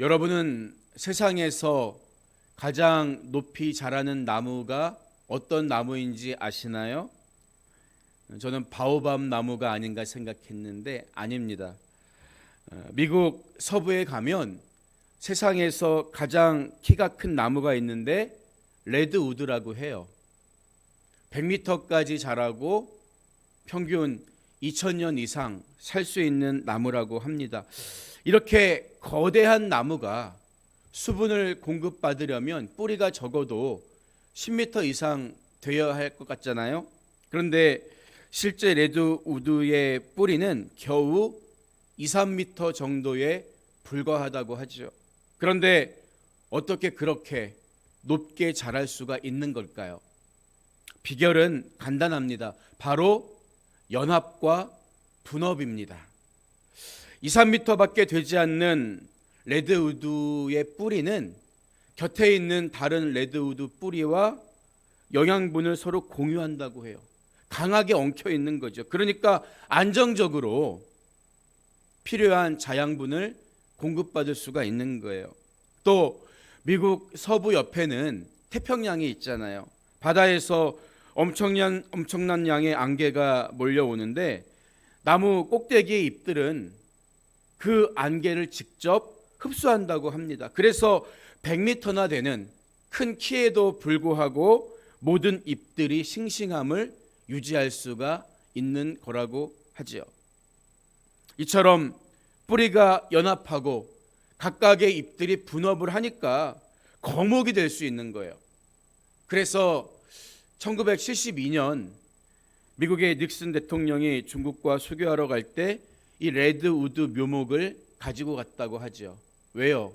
여러분은 세상에서 가장 높이 자라는 나무가 어떤 나무인지 아시나요? 저는 바오밤 나무가 아닌가 생각했는데 아닙니다. 어, 미국 서부에 가면 세상에서 가장 키가 큰 나무가 있는데 레드우드라고 해요. 100m까지 자라고 평균 2000년 이상 살 수 있는 나무라고 합니다. 이렇게 거대한 나무가 수분을 공급받으려면 뿌리가 적어도 10m 이상 되어야 할 것 같잖아요. 그런데 실제 레드 우드의 뿌리는 겨우 2, 3m 정도에 불과하다고 하죠. 그런데 어떻게 그렇게 높게 자랄 수가 있는 걸까요? 비결은 간단합니다. 바로 연합과 분업입니다. 2, 3m밖에 되지 않는 레드우드의 뿌리는 곁에 있는 다른 레드우드 뿌리와 영양분을 서로 공유한다고 해요. 강하게 엉켜 있는 거죠. 그러니까 안정적으로 필요한 자양분을 공급받을 수가 있는 거예요. 또 미국 서부 옆에는 태평양이 있잖아요. 바다에서 엄청난 엄청난 양의 안개가 몰려오는데 나무 꼭대기의 잎들은 그 안개를 직접 흡수한다고 합니다. 그래서 100m나 되는 큰 키에도 불구하고 모든 잎들이 싱싱함을 유지할 수가 있는 거라고 하지요. 이처럼 뿌리가 연합하고 각각의 잎들이 분업을 하니까 거목이 될 수 있는 거예요. 그래서 1972년 미국의 닉슨 대통령이 중국과 수교하러 갈 때 이 레드우드 묘목을 가지고 갔다고 하죠. 왜요?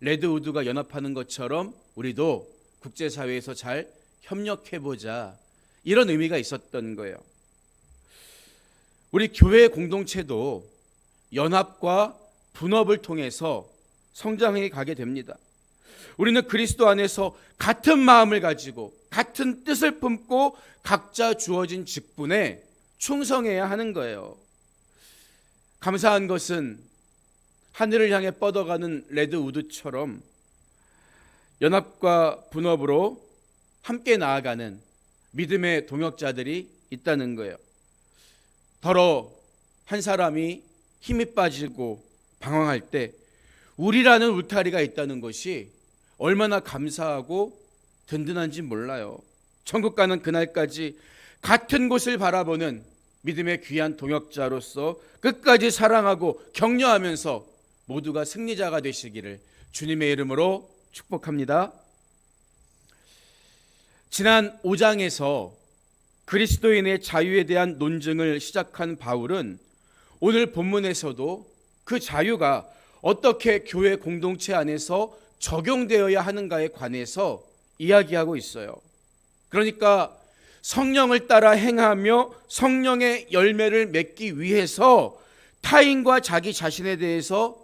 레드우드가 연합하는 것처럼 우리도 국제사회에서 잘 협력해 보자 이런 의미가 있었던 거예요. 우리 교회 공동체도 연합과 분업을 통해서 성장해 가게 됩니다. 우리는 그리스도 안에서 같은 마음을 가지고 같은 뜻을 품고 각자 주어진 직분에 충성해야 하는 거예요. 감사한 것은 하늘을 향해 뻗어가는 레드우드처럼 연합과 분업으로 함께 나아가는 믿음의 동역자들이 있다는 거예요. 더러 한 사람이 힘이 빠지고 방황할 때 우리라는 울타리가 있다는 것이 얼마나 감사하고 든든한지 몰라요. 천국 가는 그날까지 같은 곳을 바라보는 믿음의 귀한 동역자로서 끝까지 사랑하고 격려하면서 모두가 승리자가 되시기를 주님의 이름으로 축복합니다. 지난 5장에서 그리스도인의 자유에 대한 논증을 시작한 바울은 오늘 본문에서도 그 자유가 어떻게 교회 공동체 안에서 적용되어야 하는가에 관해서 이야기하고 있어요. 그러니까 성령을 따라 행하며 성령의 열매를 맺기 위해서 타인과 자기 자신에 대해서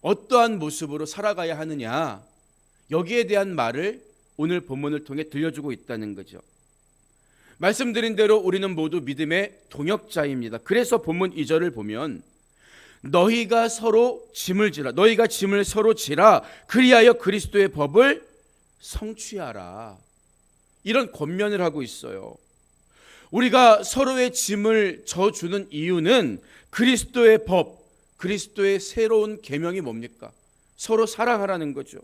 어떠한 모습으로 살아가야 하느냐 여기에 대한 말을 오늘 본문을 통해 들려주고 있다는 거죠. 말씀드린 대로 우리는 모두 믿음의 동역자입니다. 그래서 본문 2절을 보면 너희가 서로 짐을 지라 너희가 짐을 서로 지라 그리하여 그리스도의 법을 성취하라. 이런 권면을 하고 있어요. 우리가 서로의 짐을 져주는 이유는 그리스도의 법, 그리스도의 새로운 계명이 뭡니까? 서로 사랑하라는 거죠.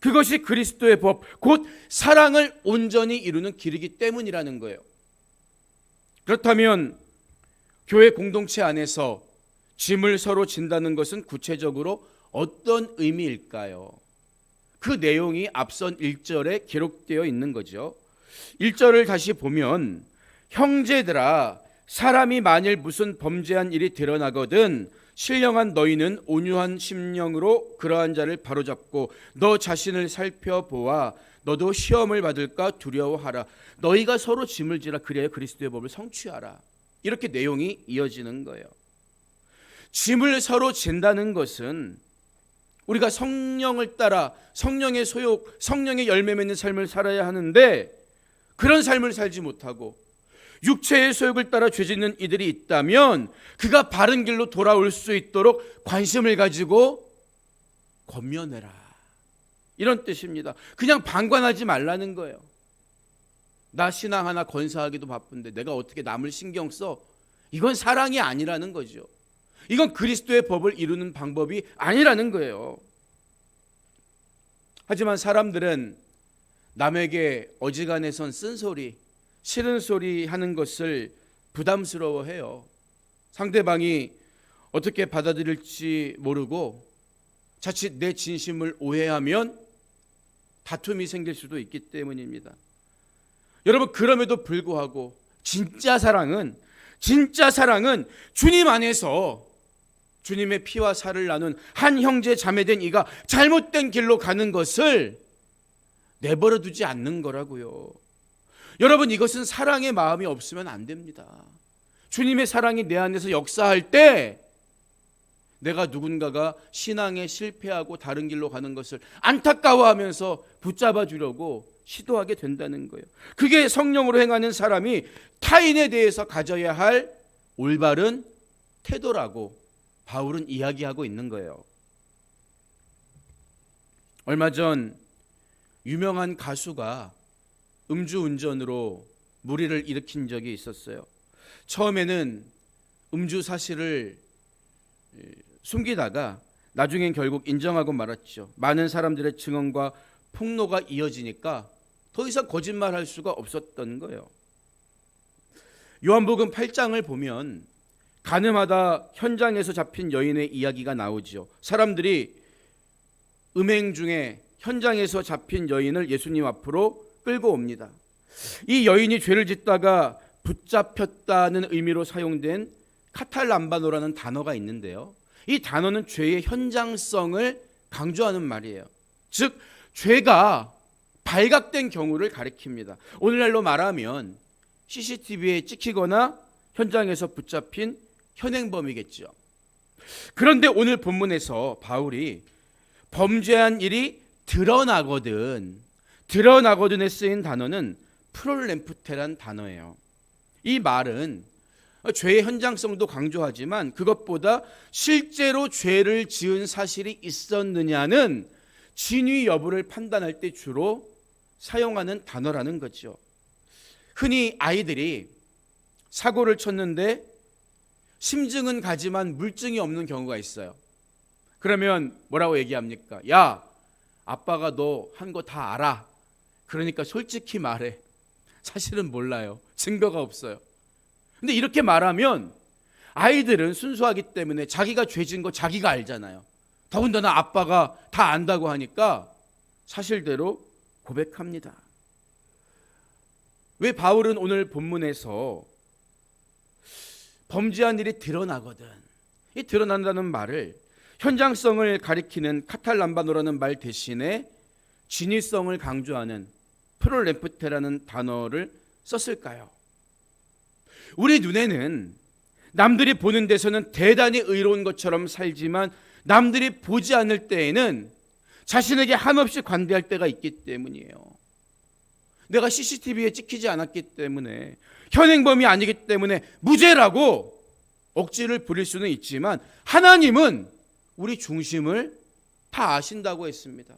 그것이 그리스도의 법, 곧 사랑을 온전히 이루는 길이기 때문이라는 거예요. 그렇다면 교회 공동체 안에서 짐을 서로 진다는 것은 구체적으로 어떤 의미일까요? 그 내용이 앞선 1절에 기록되어 있는 거죠. 1절을 다시 보면 형제들아 사람이 만일 무슨 범죄한 일이 드러나거든 신령한 너희는 온유한 심령으로 그러한 자를 바로잡고 너 자신을 살펴보아 너도 시험을 받을까 두려워하라 너희가 서로 짐을 지라 그래야 그리스도의 법을 성취하라 이렇게 내용이 이어지는 거예요. 짐을 서로 진다는 것은 우리가 성령을 따라 성령의 소욕, 성령의 열매 맺는 삶을 살아야 하는데 그런 삶을 살지 못하고 육체의 소욕을 따라 죄짓는 이들이 있다면 그가 바른 길로 돌아올 수 있도록 관심을 가지고 권면해라. 이런 뜻입니다. 그냥 방관하지 말라는 거예요. 나 신앙 하나 건사하기도 바쁜데 내가 어떻게 남을 신경 써? 이건 사랑이 아니라는 거죠. 이건 그리스도의 법을 이루는 방법이 아니라는 거예요. 하지만 사람들은 남에게 어지간해선 쓴소리, 싫은 소리 하는 것을 부담스러워해요. 상대방이 어떻게 받아들일지 모르고 자칫 내 진심을 오해하면 다툼이 생길 수도 있기 때문입니다. 여러분 그럼에도 불구하고 진짜 사랑은 진짜 사랑은 주님 안에서 주님의 피와 살을 나눈 한 형제 자매된 이가 잘못된 길로 가는 것을 내버려 두지 않는 거라고요. 여러분 이것은 사랑의 마음이 없으면 안 됩니다. 주님의 사랑이 내 안에서 역사할 때 내가 누군가가 신앙에 실패하고 다른 길로 가는 것을 안타까워하면서 붙잡아 주려고 시도하게 된다는 거예요. 그게 성령으로 행하는 사람이 타인에 대해서 가져야 할 올바른 태도라고 바울은 이야기하고 있는 거예요. 얼마 전 유명한 가수가 음주운전으로 무리를 일으킨 적이 있었어요. 처음에는 음주 사실을 숨기다가 나중엔 결국 인정하고 말았죠. 많은 사람들의 증언과 폭로가 이어지니까 더 이상 거짓말할 수가 없었던 거예요. 요한복음 8장을 보면 가늠하다 현장에서 잡힌 여인의 이야기가 나오죠. 사람들이 음행 중에 현장에서 잡힌 여인을 예수님 앞으로 끌고 옵니다. 이 여인이 죄를 짓다가 붙잡혔다는 의미로 사용된 카탈람바노라는 단어가 있는데요. 이 단어는 죄의 현장성을 강조하는 말이에요. 즉 죄가 발각된 경우를 가리킵니다. 오늘날로 말하면 CCTV에 찍히거나 현장에서 붙잡힌 현행범이겠죠. 그런데 오늘 본문에서 바울이 범죄한 일이 드러나거든 드러나거든에 쓰인 단어는 프롤렘프테란 단어예요. 이 말은 죄의 현장성도 강조하지만 그것보다 실제로 죄를 지은 사실이 있었느냐는 진위 여부를 판단할 때 주로 사용하는 단어라는 거죠. 흔히 아이들이 사고를 쳤는데 심증은 가지만 물증이 없는 경우가 있어요. 그러면 뭐라고 얘기합니까? 야, 아빠가 너 한 거 다 알아. 그러니까 솔직히 말해. 사실은 몰라요. 증거가 없어요. 근데 이렇게 말하면 아이들은 순수하기 때문에 자기가 죄진 거 자기가 알잖아요. 더군다나 아빠가 다 안다고 하니까 사실대로 고백합니다. 왜 바울은 오늘 본문에서 범죄한 일이 드러나거든. 이 드러난다는 말을 현장성을 가리키는 카탈람바노라는 말 대신에 진위성을 강조하는 프롤레프테라는 단어를 썼을까요? 우리 눈에는 남들이 보는 데서는 대단히 의로운 것처럼 살지만 남들이 보지 않을 때에는 자신에게 한없이 관대할 때가 있기 때문이에요. 내가 CCTV에 찍히지 않았기 때문에 현행범이 아니기 때문에 무죄라고 억지를 부릴 수는 있지만 하나님은 우리 중심을 다 아신다고 했습니다.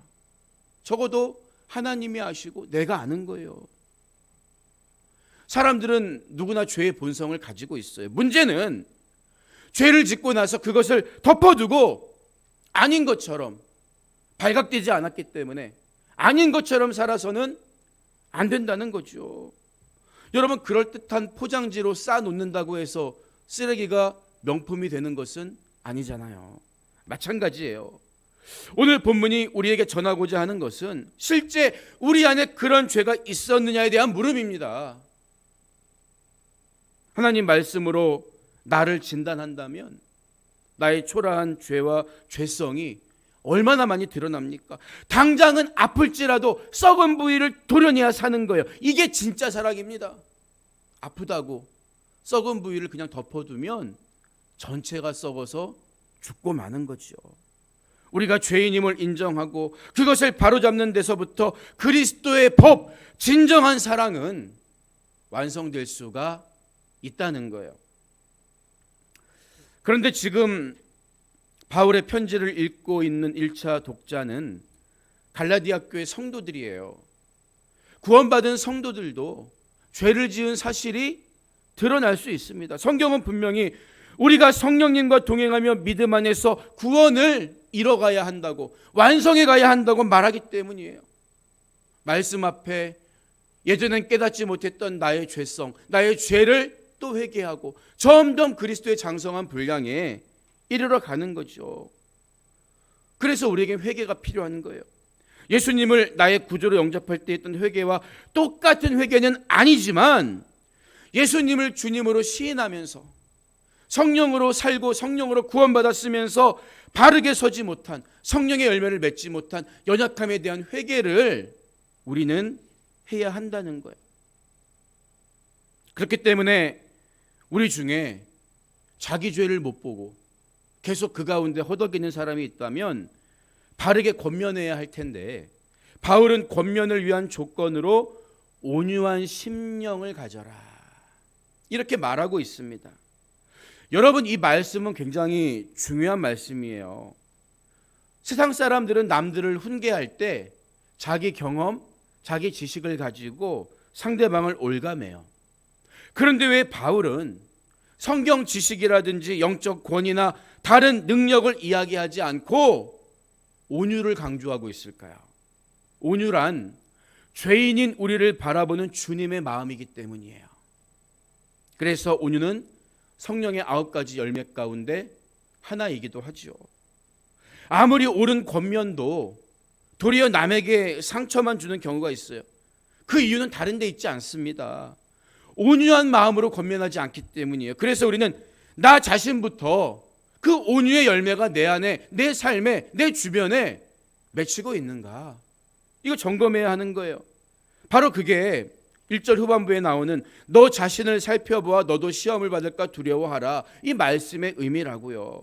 적어도 하나님이 아시고 내가 아는 거예요. 사람들은 누구나 죄의 본성을 가지고 있어요. 문제는 죄를 짓고 나서 그것을 덮어두고 아닌 것처럼 발각되지 않았기 때문에 아닌 것처럼 살아서는 안 된다는 거죠. 여러분 그럴듯한 포장지로 쌓아 놓는다고 해서 쓰레기가 명품이 되는 것은 아니잖아요. 마찬가지예요. 오늘 본문이 우리에게 전하고자 하는 것은 실제 우리 안에 그런 죄가 있었느냐에 대한 물음입니다. 하나님 말씀으로 나를 진단한다면 나의 초라한 죄와 죄성이 얼마나 많이 드러납니까? 당장은 아플지라도 썩은 부위를 도려내야 사는 거예요. 이게 진짜 사랑입니다. 아프다고 썩은 부위를 그냥 덮어두면 전체가 썩어서 죽고 마는 거죠. 우리가 죄인임을 인정하고 그것을 바로잡는 데서부터 그리스도의 법, 진정한 사랑은 완성될 수가 있다는 거예요. 그런데 지금 바울의 편지를 읽고 있는 1차 독자는 갈라디아 교회 성도들이에요. 구원받은 성도들도 죄를 지은 사실이 드러날 수 있습니다. 성경은 분명히 우리가 성령님과 동행하며 믿음 안에서 구원을 이뤄가야 한다고 완성해 가야 한다고 말하기 때문이에요. 말씀 앞에 예전엔 깨닫지 못했던 나의 죄성, 나의 죄를 또 회개하고 점점 그리스도의 장성한 분량에 이르러 가는 거죠. 그래서 우리에게 회개가 필요한 거예요. 예수님을 나의 구조로 영접할 때 했던 회개와 똑같은 회개는 아니지만 예수님을 주님으로 시인하면서 성령으로 살고 성령으로 구원받았으면서 바르게 서지 못한 성령의 열매를 맺지 못한 연약함에 대한 회개를 우리는 해야 한다는 거예요. 그렇기 때문에 우리 중에 자기 죄를 못 보고 계속 그 가운데 허덕이는 사람이 있다면 바르게 권면해야 할 텐데 바울은 권면을 위한 조건으로 온유한 심령을 가져라. 이렇게 말하고 있습니다. 여러분 이 말씀은 굉장히 중요한 말씀이에요. 세상 사람들은 남들을 훈계할 때 자기 경험, 자기 지식을 가지고 상대방을 올가매요. 그런데 왜 바울은 성경 지식이라든지 영적 권위나 다른 능력을 이야기하지 않고 온유를 강조하고 있을까요? 온유란 죄인인 우리를 바라보는 주님의 마음이기 때문이에요. 그래서 온유는 성령의 아홉 가지 열매 가운데 하나이기도 하죠. 아무리 옳은 권면도 도리어 남에게 상처만 주는 경우가 있어요. 그 이유는 다른 데 있지 않습니다. 온유한 마음으로 권면하지 않기 때문이에요. 그래서 우리는 나 자신부터 그 온유의 열매가 내 안에, 내 삶에, 내 주변에 맺히고 있는가? 이거 점검해야 하는 거예요. 바로 그게 1절 후반부에 나오는 너 자신을 살펴보아 너도 시험을 받을까 두려워하라. 이 말씀의 의미라고요.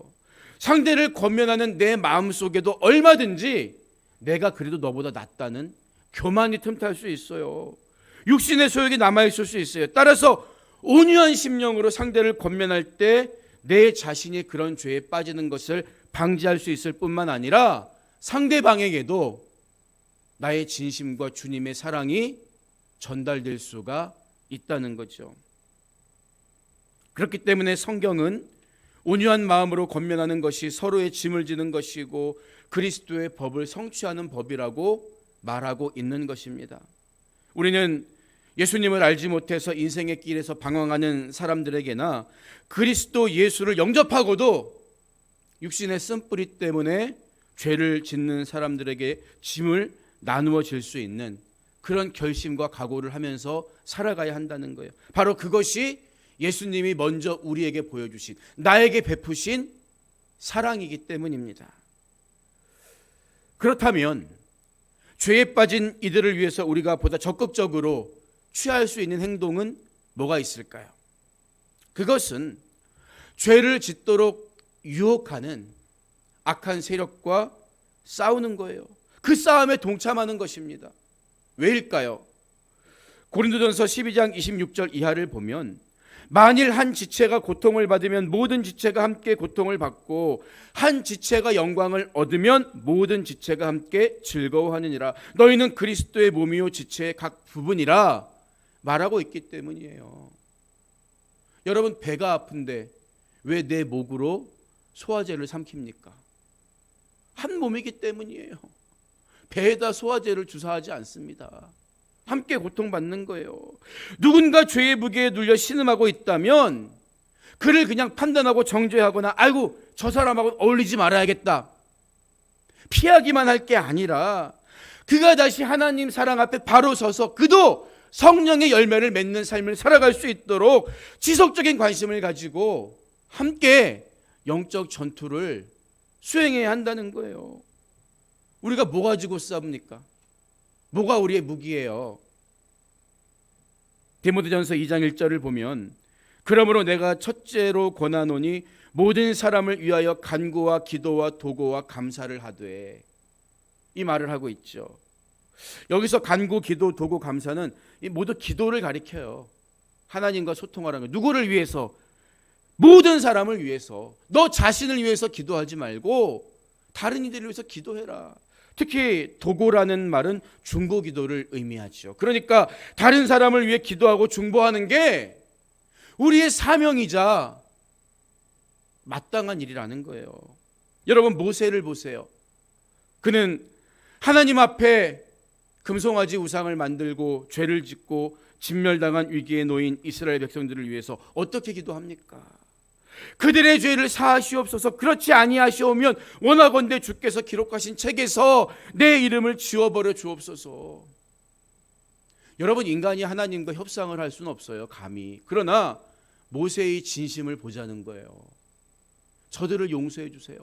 상대를 권면하는 내 마음 속에도 얼마든지 내가 그래도 너보다 낫다는 교만이 틈탈 수 있어요. 육신의 소욕이 남아 있을 수 있어요. 따라서 온유한 심령으로 상대를 권면할 때 내 자신이 그런 죄에 빠지는 것을 방지할 수 있을 뿐만 아니라 상대방에게도 나의 진심과 주님의 사랑이 전달될 수가 있다는 거죠. 그렇기 때문에 성경은 온유한 마음으로 권면하는 것이 서로의 짐을 지는 것이고 그리스도의 법을 성취하는 법이라고 말하고 있는 것입니다. 우리는 예수님을 알지 못해서 인생의 길에서 방황하는 사람들에게나 그리스도 예수를 영접하고도 육신의 쓴뿌리 때문에 죄를 짓는 사람들에게 짐을 나누어 질 수 있는 그런 결심과 각오를 하면서 살아가야 한다는 거예요. 바로 그것이 예수님이 먼저 우리에게 보여주신 나에게 베푸신 사랑이기 때문입니다. 그렇다면 죄에 빠진 이들을 위해서 우리가 보다 적극적으로 취할 수 있는 행동은 뭐가 있을까요? 그것은 죄를 짓도록 유혹하는 악한 세력과 싸우는 거예요. 그 싸움에 동참하는 것입니다. 왜일까요? 고린도전서 12장 26절 이하를 보면 만일 한 지체가 고통을 받으면 모든 지체가 함께 고통을 받고 한 지체가 영광을 얻으면 모든 지체가 함께 즐거워하느니라 너희는 그리스도의 몸이요 지체의 각 부분이라 말하고 있기 때문이에요. 여러분 배가 아픈데 왜 내 목으로 소화제를 삼킵니까? 한 몸이기 때문이에요. 배에다 소화제를 주사하지 않습니다. 함께 고통받는 거예요. 누군가 죄의 무게에 눌려 신음하고 있다면 그를 그냥 판단하고 정죄하거나 아이고 저 사람하고 어울리지 말아야겠다. 피하기만 할 게 아니라 그가 다시 하나님 사랑 앞에 바로 서서 그도 성령의 열매를 맺는 삶을 살아갈 수 있도록 지속적인 관심을 가지고 함께 영적 전투를 수행해야 한다는 거예요. 우리가 뭐 가지고 싸웁니까? 뭐가 우리의 무기예요? 디모데전서 2장 1절을 보면 그러므로 내가 첫째로 권하노니 모든 사람을 위하여 간구와 기도와 도고와 감사를 하되 이 말을 하고 있죠. 여기서 간구, 기도, 도구, 감사는 모두 기도를 가리켜요. 하나님과 소통하라는 거. 누구를 위해서? 모든 사람을 위해서 너 자신을 위해서 기도하지 말고 다른 이들을 위해서 기도해라. 특히 도고라는 말은 중보 기도를 의미하죠. 그러니까 다른 사람을 위해 기도하고 중보하는 게 우리의 사명이자 마땅한 일이라는 거예요. 여러분 모세를 보세요. 그는 하나님 앞에 금송아지 우상을 만들고 죄를 짓고 진멸당한 위기에 놓인 이스라엘 백성들을 위해서 어떻게 기도합니까? 그들의 죄를 사하시옵소서. 그렇지 아니하시오면 원하건대 주께서 기록하신 책에서 내 이름을 지워버려 주옵소서. 여러분 인간이 하나님과 협상을 할 수는 없어요 감히. 그러나 모세의 진심을 보자는 거예요. 저들을 용서해 주세요.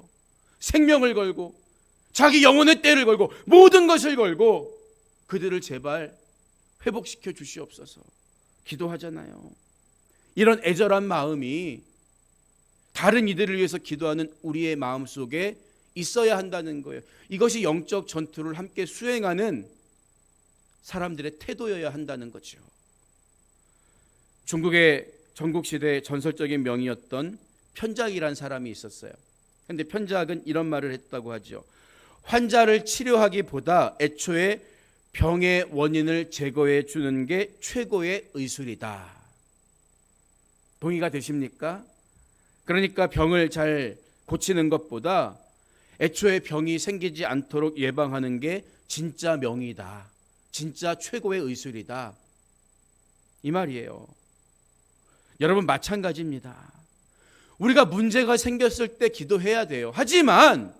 생명을 걸고 자기 영혼의 때를 걸고 모든 것을 걸고 그들을 제발 회복시켜 주시옵소서 기도하잖아요 이런 애절한 마음이 다른 이들을 위해서 기도하는 우리의 마음 속에 있어야 한다는 거예요. 이것이 영적 전투를 함께 수행하는 사람들의 태도여야 한다는 거죠. 중국의 전국 시대 전설적인 명이었던 편작이란 사람이 있었어요. 근데 편작은 이런 말을 했다고 하죠. 환자를 치료하기보다 애초에 병의 원인을 제거해 주는 게 최고의 의술이다. 동의가 되십니까? 그러니까 병을 잘 고치는 것보다 애초에 병이 생기지 않도록 예방하는 게 진짜 명이다. 진짜 최고의 의술이다. 이 말이에요. 여러분 마찬가지입니다. 우리가 문제가 생겼을 때 기도해야 돼요. 하지만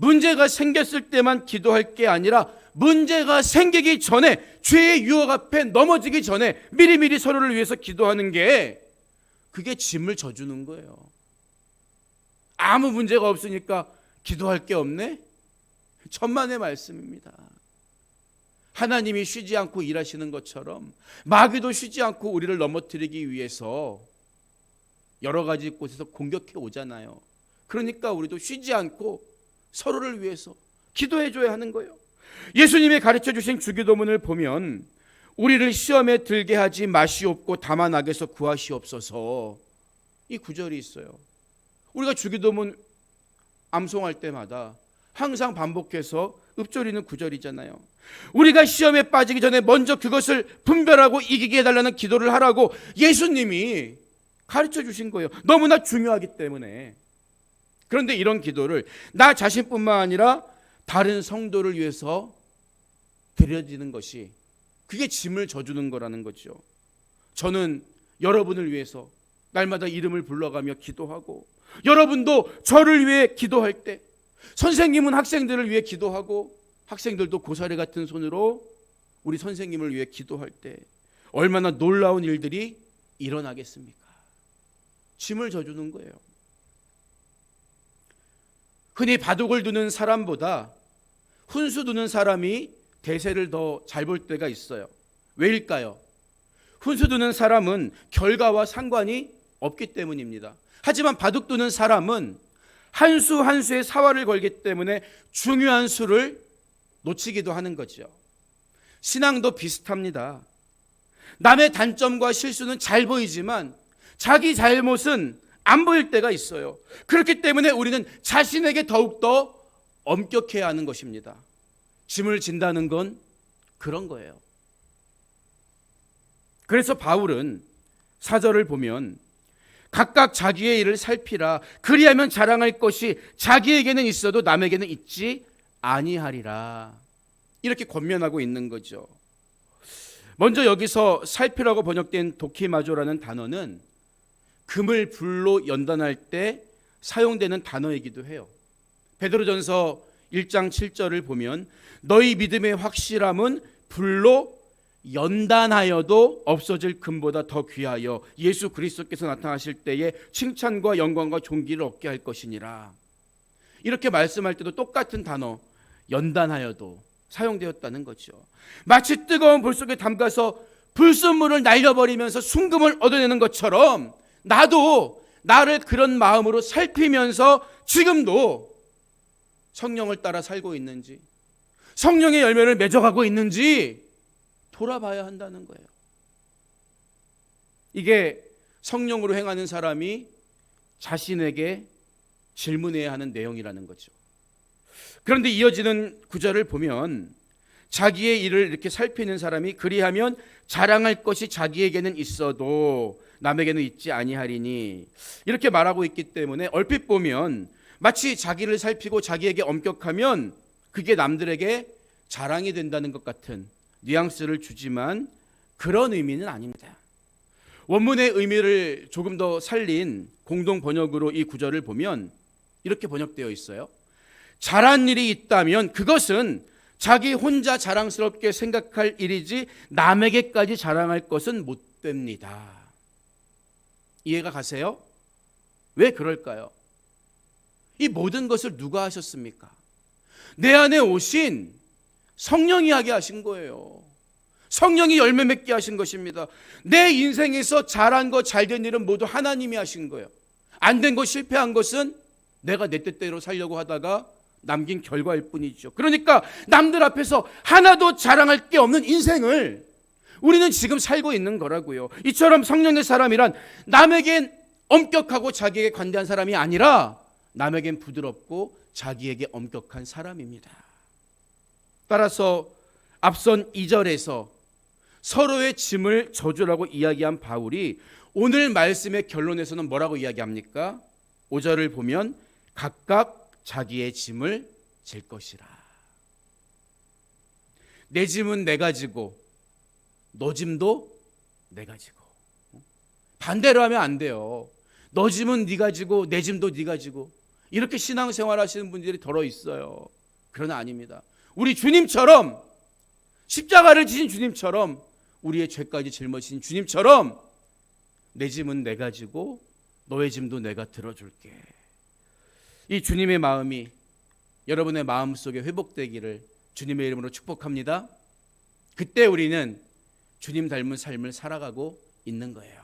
문제가 생겼을 때만 기도할 게 아니라 문제가 생기기 전에 죄의 유혹 앞에 넘어지기 전에 미리미리 서로를 위해서 기도하는 게 그게 짐을 져주는 거예요. 아무 문제가 없으니까 기도할 게 없네? 천만의 말씀입니다. 하나님이 쉬지 않고 일하시는 것처럼 마귀도 쉬지 않고 우리를 넘어뜨리기 위해서 여러 가지 곳에서 공격해 오잖아요. 그러니까 우리도 쉬지 않고 서로를 위해서 기도해 줘야 하는 거예요. 예수님이 가르쳐 주신 주기도문을 보면 우리를 시험에 들게 하지 마시옵고 다만 악에서 구하시옵소서. 이 구절이 있어요. 우리가 주기도문 암송할 때마다 항상 반복해서 읊조리는 구절이잖아요. 우리가 시험에 빠지기 전에 먼저 그것을 분별하고 이기게 해달라는 기도를 하라고 예수님이 가르쳐 주신 거예요. 너무나 중요하기 때문에. 그런데 이런 기도를 나 자신뿐만 아니라 다른 성도를 위해서 드려지는 것이 그게 짐을 져주는 거라는 거죠. 저는 여러분을 위해서 날마다 이름을 불러가며 기도하고 여러분도 저를 위해 기도할 때 선생님은 학생들을 위해 기도하고 학생들도 고사리 같은 손으로 우리 선생님을 위해 기도할 때 얼마나 놀라운 일들이 일어나겠습니까? 짐을 져주는 거예요. 흔히 바둑을 두는 사람보다 훈수 두는 사람이 대세를 더 잘 볼 때가 있어요. 왜일까요? 훈수 두는 사람은 결과와 상관이 없기 때문입니다. 하지만 바둑 두는 사람은 한 수 한 수의 사활을 걸기 때문에 중요한 수를 놓치기도 하는 거죠. 신앙도 비슷합니다. 남의 단점과 실수는 잘 보이지만 자기 잘못은 안 보일 때가 있어요. 그렇기 때문에 우리는 자신에게 더욱더 엄격해야 하는 것입니다. 짐을 진다는 건 그런 거예요. 그래서 바울은 사절을 보면 각각 자기의 일을 살피라 그리하면 자랑할 것이 자기에게는 있어도 남에게는 있지 아니하리라 이렇게 권면하고 있는 거죠. 먼저 여기서 살피라고 번역된 도키마조라는 단어는 금을 불로 연단할 때 사용되는 단어이기도 해요. 베드로전서 1장 7절을 보면 너희 믿음의 확실함은 불로 연단하여도 없어질 금보다 더 귀하여 예수 그리스도께서 나타나실 때에 칭찬과 영광과 존귀를 얻게 할 것이니라. 이렇게 말씀할 때도 똑같은 단어 연단하여도 사용되었다는 거죠. 마치 뜨거운 불 속에 담가서 불순물을 날려버리면서 순금을 얻어내는 것처럼 나도 나를 그런 마음으로 살피면서 지금도 성령을 따라 살고 있는지 성령의 열매를 맺어가고 있는지 돌아봐야 한다는 거예요. 이게 성령으로 행하는 사람이 자신에게 질문해야 하는 내용이라는 거죠. 그런데 이어지는 구절을 보면 자기의 일을 이렇게 살피는 사람이 그리하면 자랑할 것이 자기에게는 있어도 남에게는 있지 아니하리니 이렇게 말하고 있기 때문에 얼핏 보면 마치 자기를 살피고 자기에게 엄격하면 그게 남들에게 자랑이 된다는 것 같은 뉘앙스를 주지만 그런 의미는 아닙니다. 원문의 의미를 조금 더 살린 공동 번역으로 이 구절을 보면 이렇게 번역되어 있어요. 잘한 일이 있다면 그것은 자기 혼자 자랑스럽게 생각할 일이지 남에게까지 자랑할 것은 못 됩니다. 이해가 가세요? 왜 그럴까요? 이 모든 것을 누가 하셨습니까? 내 안에 오신 성령이 하게 하신 거예요. 성령이 열매 맺게 하신 것입니다. 내 인생에서 잘한 것, 잘된 일은 모두 하나님이 하신 거예요. 안 된 것, 실패한 것은 내가 내 뜻대로 살려고 하다가 남긴 결과일 뿐이죠. 그러니까 남들 앞에서 하나도 자랑할 게 없는 인생을 우리는 지금 살고 있는 거라고요. 이처럼 성령의 사람이란 남에겐 엄격하고 자기에게 관대한 사람이 아니라 남에겐 부드럽고 자기에게 엄격한 사람입니다. 따라서 앞선 2절에서 서로의 짐을 져주라고 이야기한 바울이 오늘 말씀의 결론에서는 뭐라고 이야기합니까? 5절을 보면 각각 자기의 짐을 질 것이라. 내 짐은 내가 지고 너 짐도 내가 지고 반대로 하면 안 돼요. 너 짐은 네가 지고 내 짐도 네가 지고 이렇게 신앙생활 하시는 분들이 더러 있어요. 그러나 아닙니다. 우리 주님처럼 십자가를 지신 주님처럼 우리의 죄까지 짊어진 주님처럼 내 짐은 내가 지고 너의 짐도 내가 들어줄게. 이 주님의 마음이 여러분의 마음 속에 회복되기를 주님의 이름으로 축복합니다. 그때 우리는 주님 닮은 삶을 살아가고 있는 거예요.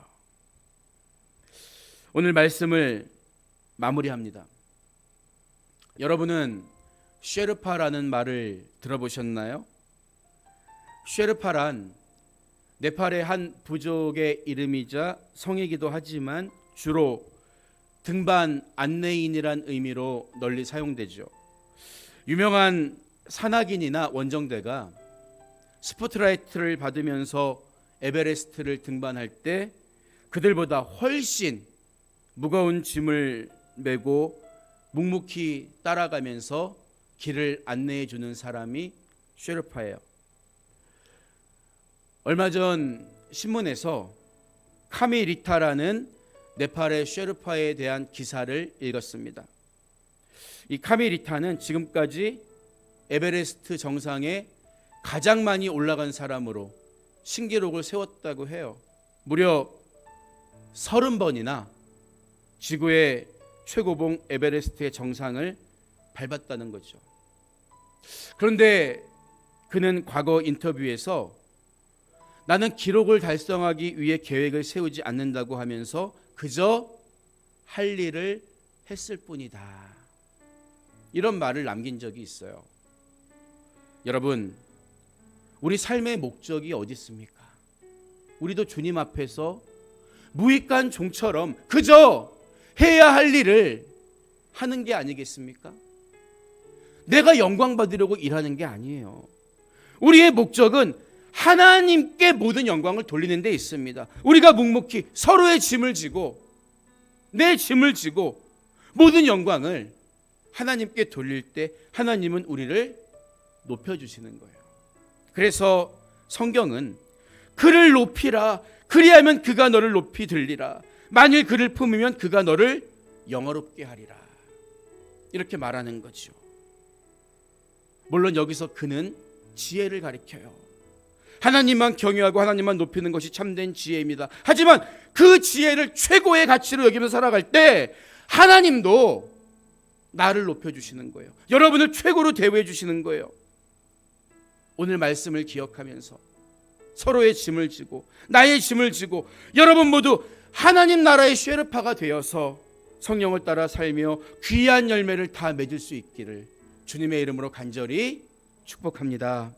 오늘 말씀을 마무리합니다. 여러분은 쉐르파라는 말을 들어보셨나요? 쉐르파란 네팔의 한 부족의 이름이자 성이기도 하지만 주로 등반 안내인이란 의미로 널리 사용되죠. 유명한 산악인이나 원정대가 스포트라이트를 받으면서 에베레스트를 등반할 때 그들보다 훨씬 무거운 짐을 메고 묵묵히 따라가면서 길을 안내해 주는 사람이 쉐르파예요. 얼마 전 신문에서 카미리타라는 네팔의 쉐르파에 대한 기사를 읽었습니다. 이 카미리타는 지금까지 에베레스트 정상에 가장 많이 올라간 사람으로 신기록을 세웠다고 해요. 무려 30번이나 지구의 최고봉 에베레스트의 정상을 밟았다는 거죠. 그런데 그는 과거 인터뷰에서 나는 기록을 달성하기 위해 계획을 세우지 않는다고 하면서 그저 할 일을 했을 뿐이다. 이런 말을 남긴 적이 있어요. 여러분, 우리 삶의 목적이 어디 있습니까? 우리도 주님 앞에서 무익한 종처럼 그저 해야 할 일을 하는 게 아니겠습니까? 내가 영광 받으려고 일하는 게 아니에요. 우리의 목적은 하나님께 모든 영광을 돌리는 데 있습니다. 우리가 묵묵히 서로의 짐을 지고 내 짐을 지고 모든 영광을 하나님께 돌릴 때 하나님은 우리를 높여 주시는 거예요. 그래서 성경은 그를 높이라 그리하면 그가 너를 높이 들리라 만일 그를 품으면 그가 너를 영어롭게 하리라 이렇게 말하는 거죠. 물론 여기서 그는 지혜를 가리켜요. 하나님만 경외하고 하나님만 높이는 것이 참된 지혜입니다. 하지만 그 지혜를 최고의 가치로 여기면서 살아갈 때 하나님도 나를 높여 주시는 거예요. 여러분을 최고로 대우해 주시는 거예요. 오늘 말씀을 기억하면서 서로의 짐을 지고 나의 짐을 지고 여러분 모두 하나님 나라의 쉐르파가 되어서 성령을 따라 살며 귀한 열매를 다 맺을 수 있기를 주님의 이름으로 간절히 축복합니다.